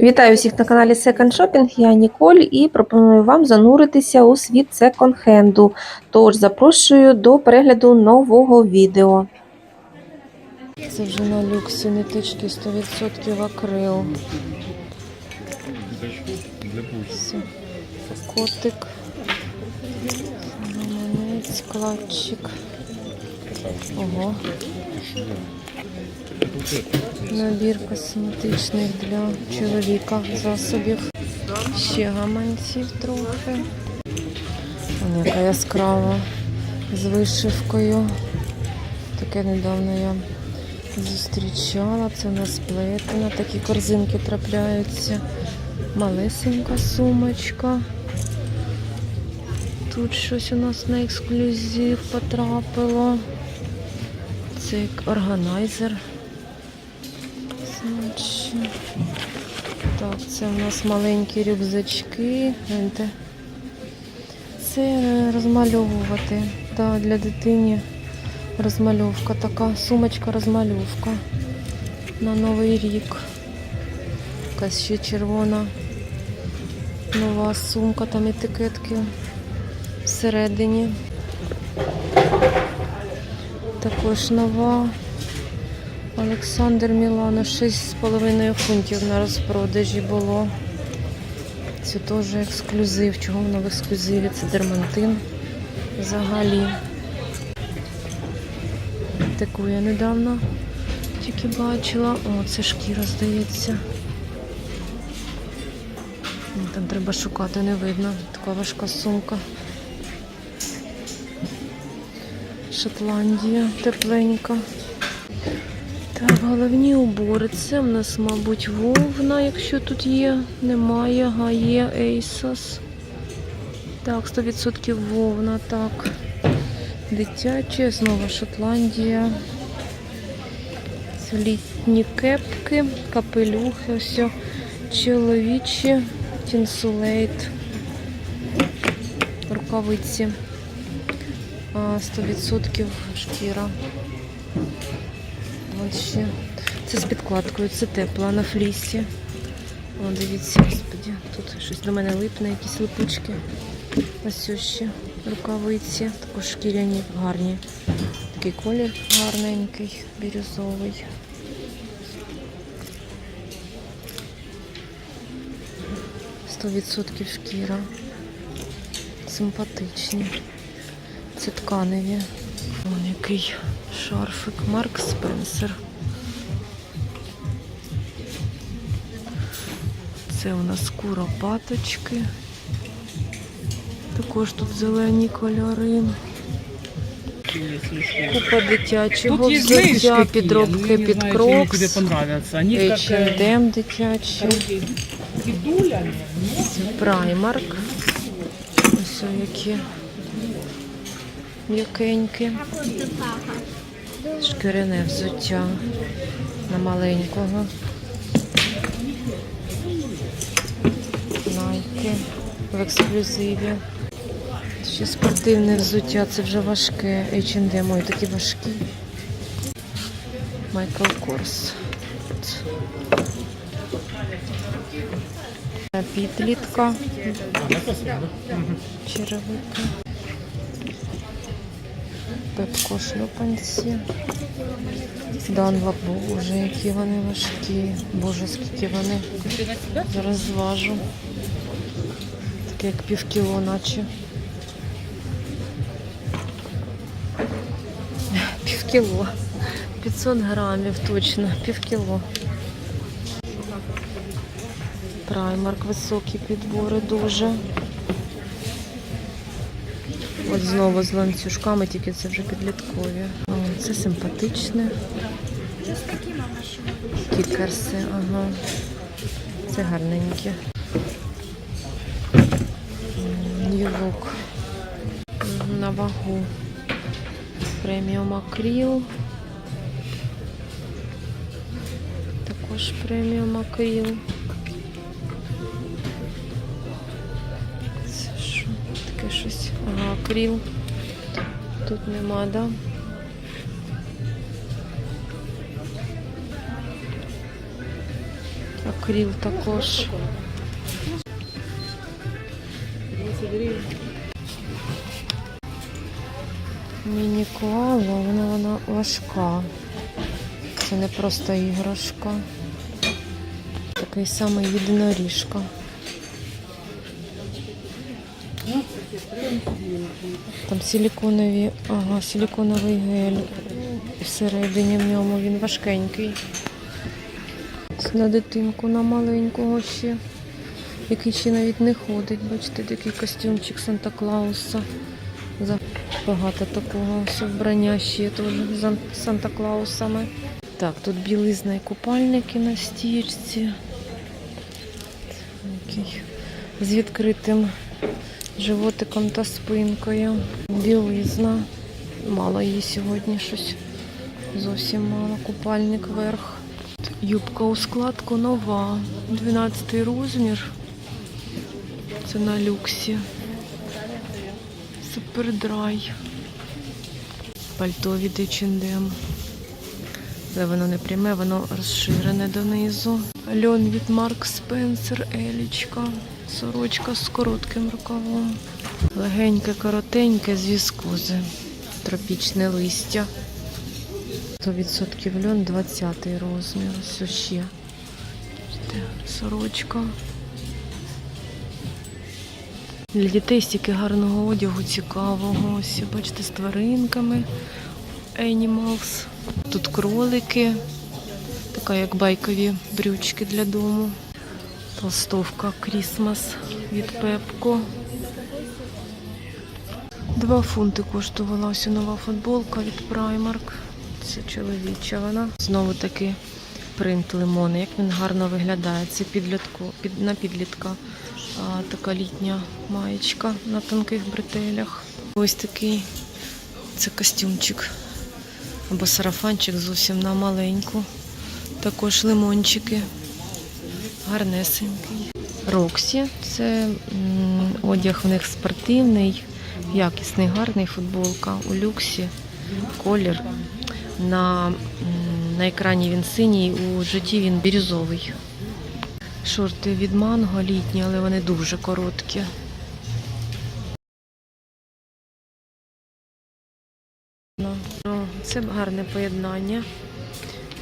Вітаю всіх на каналі Second Shopping. Я Ніколь і пропоную вам зануритися у світ секонд-хенду. Тож запрошую до перегляду нового відео. Це вже на люксі ниточки 100% акрил. Котик. Ого. Набір косметичних для чоловіка засобів. Ще гаманців трохи. Яка яскрава з вишивкою. Таке недавно я зустрічала. Це у нас плетена. Такі корзинки трапляються. Малесенька сумочка. Тут щось у нас на ексклюзив потрапило. Це як органайзер. Значить, Так, це у нас маленькі рюкзачки. Гляньте. Це е, розмальовувати. Так, для дитині розмальовка така. Сумочка розмальовка на Новий рік. Якась ще червона нова сумка, там етикетки всередині. Також нова. Олександр Мілано 6,5 фунтів на розпродажі було. Це теж ексклюзив. Чого воно в ексклюзиві? Це дермантин взагалі. Таку я недавно тільки бачила. О, це шкіра, здається. Там треба шукати, не видно. Така важка сумка. Шотландія тепленька. Головні убори. Це в нас, мабуть, вовна, якщо тут є. Немає, а є Asos. Так, 100% вовна, так. Дитяче, знову Шотландія. Літні кепки, капелюхи, ось чоловічі, тінсулейт, рукавиці. А, 100% шкіра. Ще. Це з підкладкою, це тепла на флісі. О, дивіться, господі, тут щось до мене липне, якісь липучки. Ось ще рукавиці, також шкіряні, гарні. Такий колір гарненький, бірюзовий. Сто відсотків шкіра. Симпатичні. Це тканеві. Вон який шарфик Марк Спенсер. Це у нас куропаточки. Також тут зелені кольори. Купа дитячого какие? підробки під крокс, H&M дитячі, фигулями. Primark. Ось які м'якенькі. Шкіряне взуття на маленького. Найки в ексклюзиві. Ще спортивне взуття, це вже важке. H&M, ой, такі важкі. Майкл Корс. Підлітка. Черевики. Пепко шльопанці. Данлоп, боже, які вони важкі. Боже, скільки вони. Зараз зважу. Таке як півкіло, наче. Півкіло. 500 грамів точно, півкіло. Праймарк високі підбори дуже. От знову з ланцюжками, тільки це вже підліткові. О, це симпатичне. Кікерси, ага. Це гарненькі. Нью-лук. На вагу. Преміум акріл. Також преміум акріл. Ага. Тут нема, да? Акріл. також. Міні-коала, вона, вона важка. Це не просто іграшка. Такий самий єдиноріжка. Там силіконові, ага, силіконовий гель. Всередині в ньому він важкенький. На дитинку, на маленького ще, який ще навіть не ходить. Бачите, такий костюмчик Санта Клауса. Багато такого вбрання ще теж з Санта Клаусами. Так, тут білизна і купальники на стічці. З відкритим животиком та спинкою. Білизна. Мало її сьогодні щось. Зовсім мало. Купальник верх. Юбка у складку нова. 12 розмір. Це на люксі. Супердрай. Пальто від H&M. Але воно не пряме, воно розширене донизу. Льон від Марк Спенсер, Елічка. Сорочка з коротким рукавом. Легеньке, коротеньке з віскози. Тропічне листя. 100% льон, 20 розмір. Ось ще. Сорочка. Для дітей стільки гарного одягу, цікавого. Ось, бачите, з тваринками. Animals. Тут кролики. Така як байкові брючки для дому. Толстовка Крісмас від Пепко. Два фунти коштувала ось нова футболка від Primark. Це чоловіча вона. Знову таки принт лимони. Як він гарно виглядає. Це підлітку, під, на підлітка. А, така літня маєчка на тонких бретелях. Ось такий це костюмчик або сарафанчик зовсім на маленьку. Також лимончики. Гарнесенький. Роксі це одяг в них спортивний, якісний, гарний футболка у люксі. Колір. На, на екрані він синій, у житті він бірюзовий. Шорти від манго літні, але вони дуже короткі. Це гарне поєднання.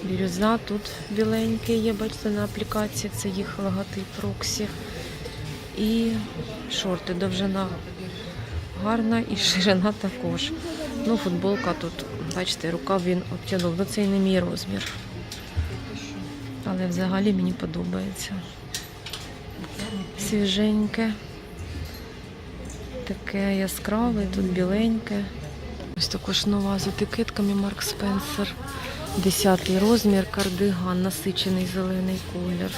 Бірюза тут біленький є, бачите, на аплікації це їх логотип Роксі. І шорти довжина гарна і ширина також. Ну, футболка тут, бачите, рукав він обтягнув. Ну це і не мій розмір. Але взагалі мені подобається. Свіженьке. Таке яскраве, тут біленьке. Ось також нова з етикетками Марк Спенсер. Десятий розмір, кардиган, насичений зелений колір.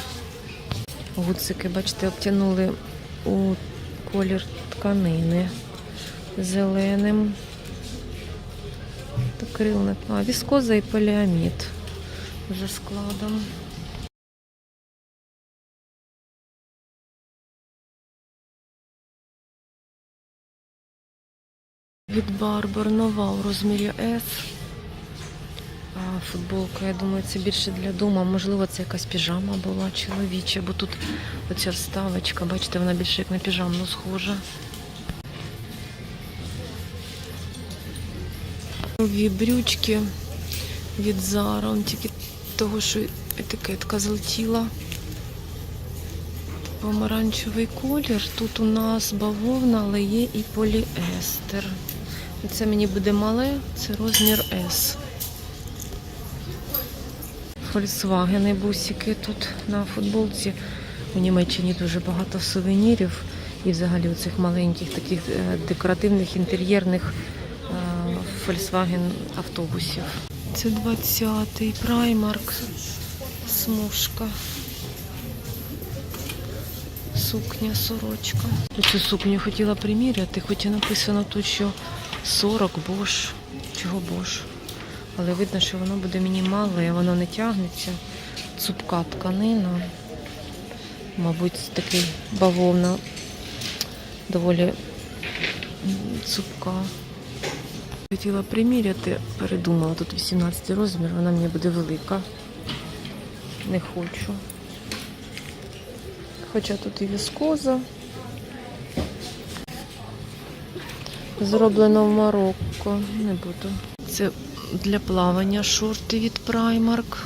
Гуцики, бачите, обтянули у колір тканини зеленим. Крилник. А, віскоза і поліамід за складом. Від Барбар нова у розмірі S. Футболка, я думаю, це більше для дому. Можливо, це якась піжама була чоловіча, бо тут оця вставочка, бачите, вона більше як на піжамну схожа. Нові брючки від Zara, тільки того, що етикетка злетіла. Помаранчевий колір. Тут у нас бавовна, але є і поліестер. Це мені буде мале, це розмір S. Volkswagen бусики тут на футболці. У Німеччині дуже багато сувенірів і взагалі оцих маленьких таких е, декоративних інтер'єрних е, Volkswagen автобусів. Це 20-й Primark смужка. Сукня, сорочка. Цю сукню хотіла приміряти, хоч і написано тут, що 40 бош. Чого бош? Але видно, що воно буде мені мале, воно не тягнеться. Цупка тканина. Мабуть, такий бавовна доволі цупка. Хотіла приміряти, передумала, тут 18 розмір, вона мені буде велика. Не хочу. Хоча тут і віскоза. Зроблено в Марокко. Не буду. Це для плавання шорти від Primark.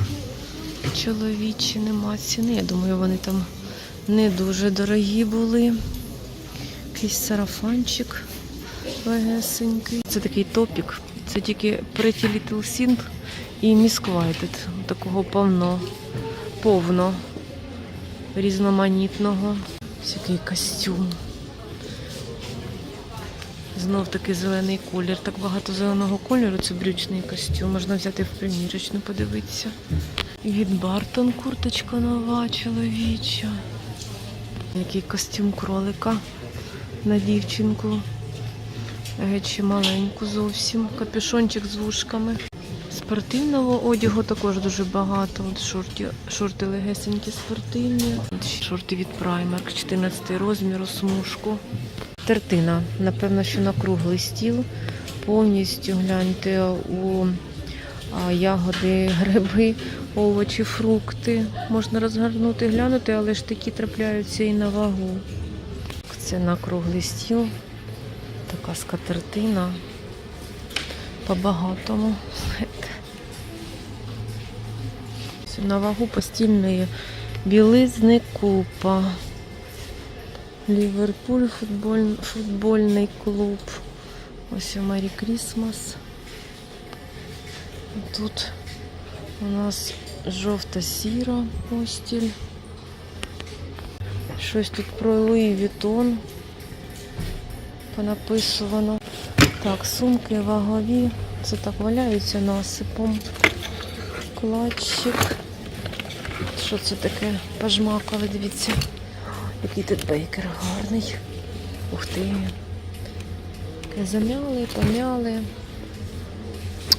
Чоловічі нема ціни. Я думаю, вони там не дуже дорогі були. Якийсь сарафанчик легесенький. Це такий топік. Це тільки Pretty Little Thing і Miss Whited. Такого повно, повно різноманітного. Ось який костюм. Знов таки зелений колір. Так багато зеленого кольору. Це брючний костюм. Можна взяти в примірочну, подивитися. Від Бартон курточка нова, чоловіча. Який костюм кролика на дівчинку. Ще маленьку зовсім. Капюшончик з вушками. Спортивного одягу також дуже багато. От шорти, шорти легесенькі спортивні. Шорти від Primark, 14 розміру, смужку. Тертина, напевно, що на круглий стіл. Повністю гляньте у ягоди, гриби, овочі, фрукти. Можна розгорнути, глянути, але ж такі трапляються і на вагу. Це на круглий стіл. Така скатертина. По-багатому. На вагу постільної білизни купа. Ліверпуль футболь, футбольний клуб. Ось і Мері Крісмас. Тут у нас жовта-сіра постіль. Щось тут про Луї Вітон понаписувано. Так, сумки вагові. Це так валяються насипом. Кладчик. Що це таке? Пожмакали, дивіться. Який тут бейкер гарний. Ух ти. Замяли, помяли.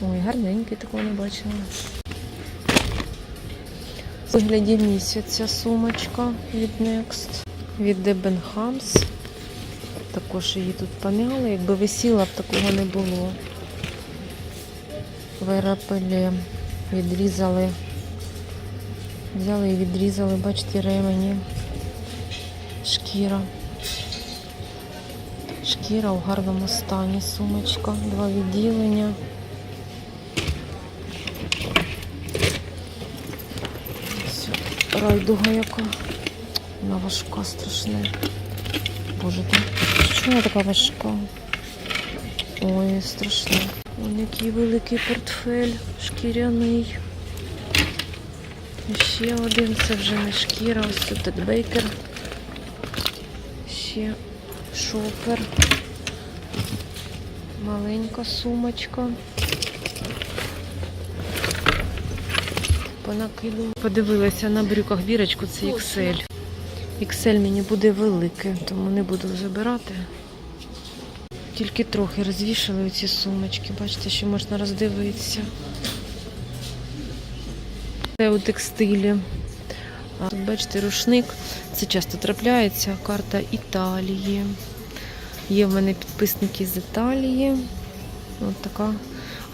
Ой, гарненький, такого не бачила. Вигляді місяця сумочка від Next. Від Debenhams. Також її тут помяли. Якби висіла б, такого не було. Верапеле відрізали. Взяли і відрізали, бачите, ремені. Шкіра. Шкіра у гарному стані. Сумочка, два відділення. Ось Райдуга яка. Вона важка страшна. Боже, що вона така важка? Ой, страшно. Ось який великий портфель, шкіряний. І Ще один, це вже не шкіра, ось тут Бейкер. Ще шопер. Маленька сумочка. Понакидала. Подивилася на брюках бірочку, це XL. XL мені буде велике, тому не буду забирати. Тільки трохи розвішали ці сумочки. Бачите, що можна роздивитися. Це у текстилі. Тут бачите, рушник. Це часто трапляється. Карта Італії. Є в мене підписники з Італії. Ось така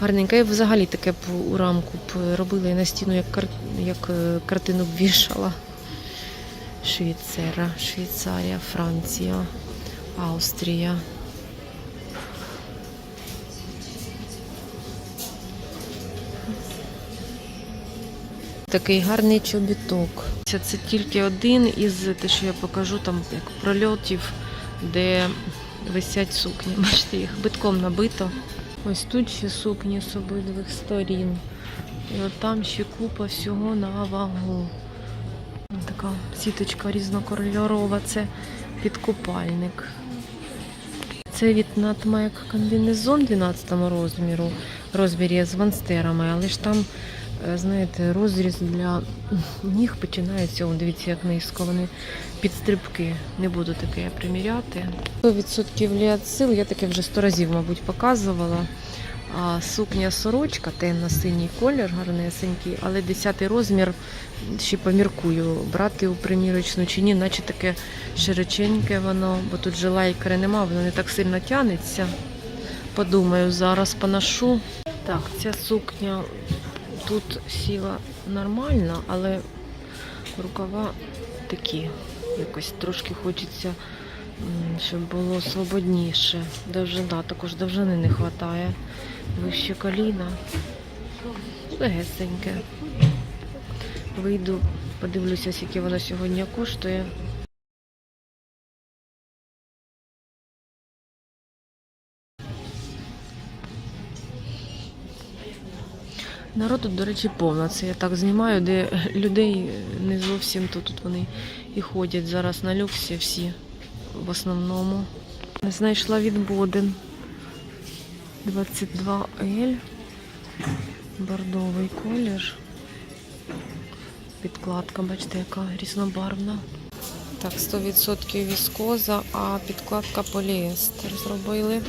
гарненька. Я взагалі таке б у рамку б робила і на стіну, як, кар... як е, картину б вішала. Швейцара, Швейцарія, Франція, Австрія. Такий гарний чобіток. Це, це тільки один із те, що я покажу, там як прольотів, де висять сукні. Бачите, їх битком набито. Ось тут ще сукні з обидвих сторін. І от там ще купа всього на вагу. Така сіточка різнокольорова, це підкупальник. Це від Натмек комбінезон 12 розміру, розмірі з ванстерами, але ж там, знаєте, розріз для ніг починається. О, дивіться, як низько вони підстрибки. Не буду таке приміряти. 100% ліацил, я таке вже сто разів, мабуть, показувала. А сукня сорочка, темно-синій колір, гарнесенький, але 10 розмір ще поміркую, брати у примірочну чи ні, наче таке широченьке воно, бо тут же лайкери нема, воно не так сильно тянеться. Подумаю, зараз поношу. Так, ця сукня тут сіла нормально, але рукава такі Якось трошки хочеться, щоб було свободніше. Довжина, також довжини не вистачає. Вище коліна. Легесеньке. Вийду, подивлюся, скільки воно сьогодні коштує. Народу, до речі, повно. Це я так знімаю, де людей не зовсім то тут вони і ходять зараз на люксі всі в основному. Знайшла від Боден 22L. Бордовий колір. Підкладка, бачите, яка різнобарвна. Так, 100% віскоза, а підкладка поліестер зробили.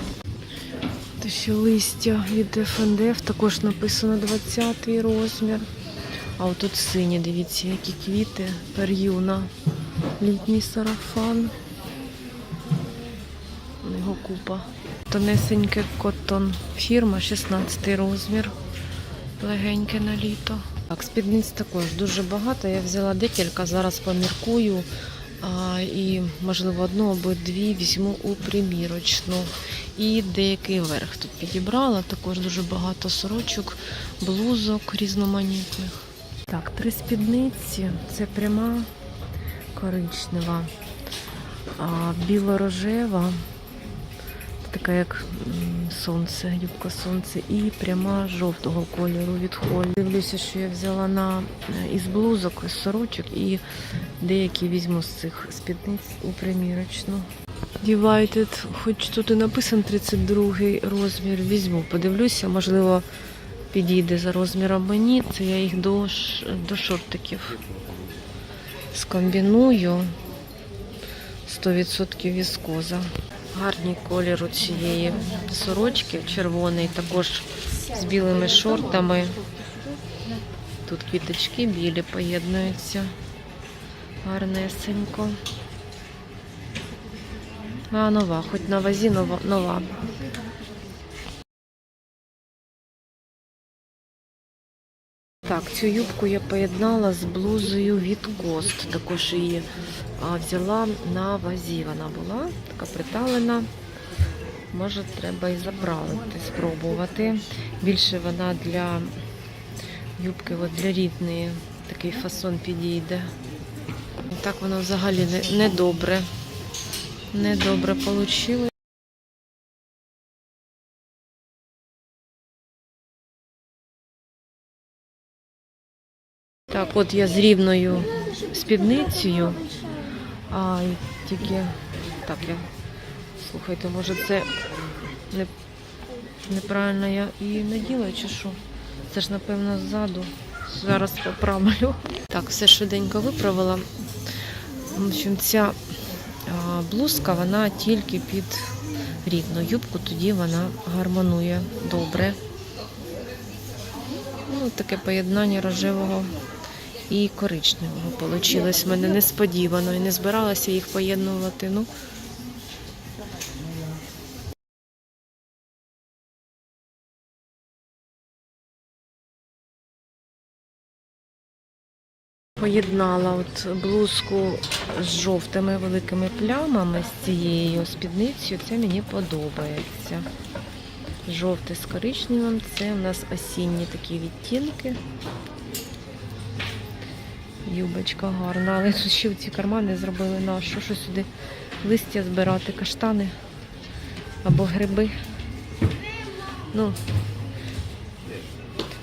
Та ще листя від FNDF, також написано 20-й розмір. А отут сині, дивіться, які квіти, пер'юна, літній сарафан. Його купа. Тонесеньке коттон фірма, 16 розмір. Легеньке на літо. Так, спідниць також дуже багато. Я взяла декілька, зараз поміркую. А, і, можливо, одну або дві візьму у примірочну. І деякий верх тут підібрала. Також дуже багато сорочок, блузок різноманітних. Так, три спідниці. Це пряма коричнева, а, біло-рожева, така як сонце, юбка сонце, і пряма жовтого кольору від холі. Дивлюся, що я взяла на е, із блузок, із сорочок, і деякі візьму з цих спідниць у примірочну. Divided, хоч тут і написано 32 розмір, візьму, подивлюся, можливо, підійде за розміром мені. Це я їх до, до шортиків скомбіную. 100% віскоза. Гарний колір у цієї сорочки, червоний, також з білими шортами. Тут квіточки білі поєднуються. Гарнесенько. А, нова, хоч на вазі нова. нова. Так, цю юбку я поєднала з блузою від Кост. Також її взяла на вазі. Вона була така приталена. Може, треба і заправити, спробувати. Більше вона для юбки, от для рідної, такий фасон підійде. Так воно взагалі не, не добре. Не добре вийшло. Так, от я з рівною спідницею. А тільки так я. Слухайте, може це не, неправильно я її наділа чи що? Це ж напевно ззаду. Зараз поправлю. Так, все швиденько виправила. В общем, ця блузка, вона тільки під рідну юбку, тоді вона гармонує добре. Ну, таке поєднання рожевого і коричневого вийшло. в мене несподівано і не збиралася їх поєднувати. Ну, Поєднала от блузку з жовтими великими плямами з цією спідницею. Це мені подобається. Жовте з коричневим. Це у нас осінні такі відтінки. Юбочка гарна, але ще в ці кармани зробили на що, що сюди листя збирати, каштани або гриби. Ну,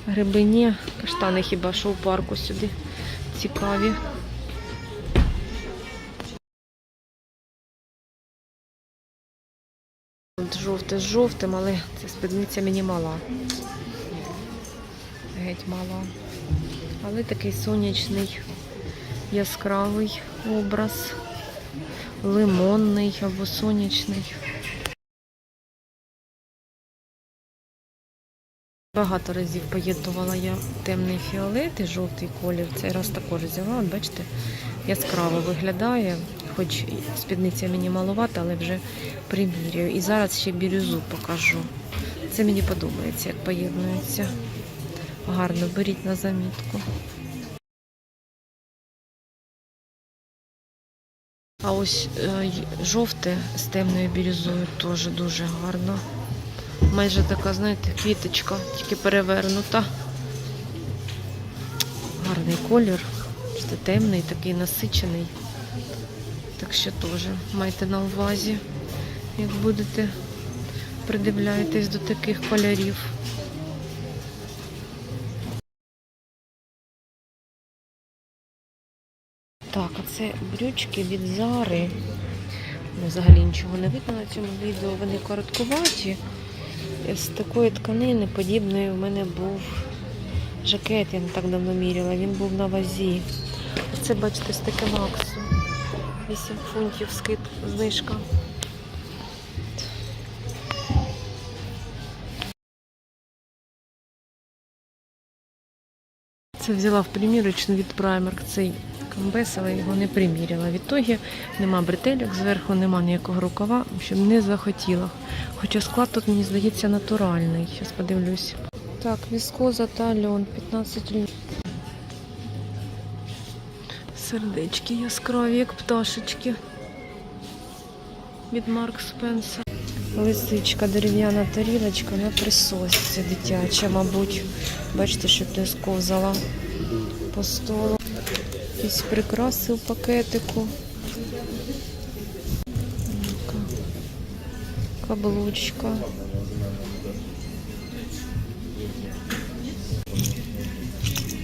гриби ні, каштани хіба що в парку сюди цікаві. Жовте з жовтим, але ця спідниця мені мала. Геть мала. Але такий сонячний, яскравий образ, лимонний або сонячний. Багато разів поєднувала я темний фіолет і жовтий колір. Цей раз також взяла. От бачите, яскраво виглядає, хоч спідниця мені маловата, але вже примірюю. І зараз ще бірюзу покажу. Це мені подобається, як поєднується. Гарно беріть на замітку. А ось е, жовте з темною бірюзою теж дуже гарно. Майже така, знаєте, квіточка, тільки перевернута. Гарний колір. Просто темний, такий насичений. Так що теж майте на увазі, як будете придивляєтесь до таких кольорів. Так, а це брючки від Зари. Взагалі нічого не видно на цьому відео. Вони короткуваті. З такої тканини подібної в мене був жакет, я не так давно міряла. Він був на вазі. Це, бачите, з таким аксу. 8 фунтів скид, знижка. Це взяла в примірочну від Primark цей комбез, його не приміряла. Відтоді нема бретелек зверху, нема ніякого рукава, щоб не захотіла. Хоча склад тут, мені здається, натуральний. Зараз подивлюсь. Так, віскоза та льон, 15 літрів. Сердечки яскраві, як пташечки. Від Марк Спенсер. Лисичка, дерев'яна тарілочка на присосці дитяча, мабуть. Бачите, щоб не сковзала по столу. Якісь прикраси у пакетику. Каблучка.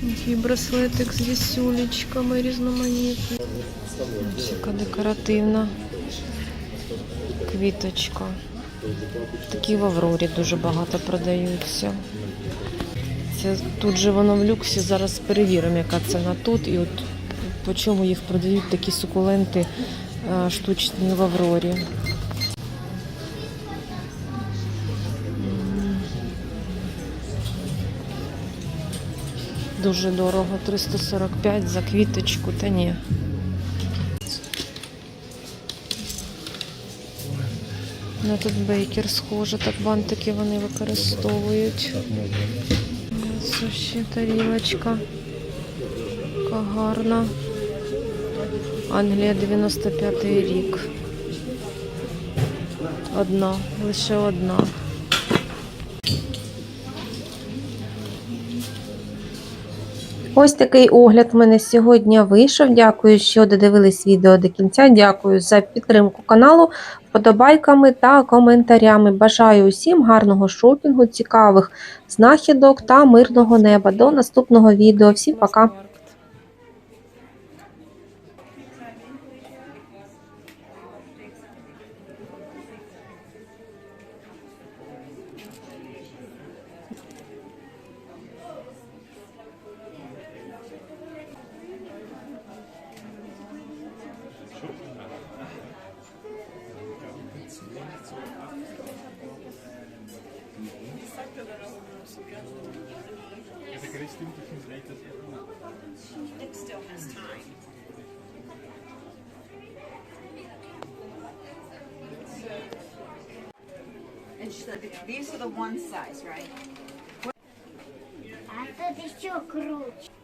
Такий браслетик з вісюлечками різноманітні. Яка декоративна квіточка. Такі в Аврорі дуже багато продаються. Це тут же воно в люксі. Зараз перевіримо, яка ціна тут. І от по чому їх продають такі сукуленти е, штучні в Аврорі. Дуже дорого, 345 за квіточку, та ні. Ну тут бейкер схоже, так бантики вони використовують. Це ще тарілочка. Яка гарна. Англія 95-й рік. Одна, лише одна. Ось такий огляд в мене сьогодні вийшов. Дякую, що додивились відео до кінця. Дякую за підтримку каналу, вподобайками та коментарями. Бажаю усім гарного шопінгу, цікавих знахідок та мирного неба. До наступного відео. Всім пока! Тут еще круче.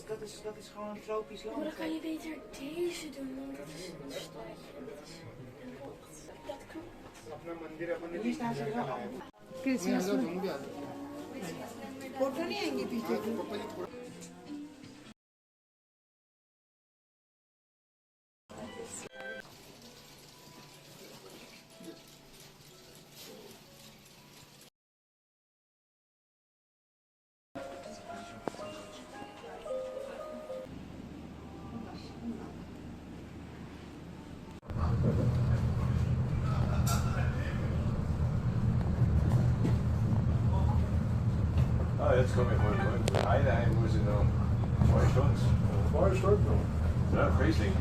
dat is, dat is gewoon een tropisch land. Maar dan kan je beter deze doen, want dat is een stadje en dat is een bocht. Dat klopt. Hier staan ze wel al. Foto jetzt komme ich mal rein. Eine heim muss ich noch. Zwei Stunden. Zwei Stunden. Ja, Friesling.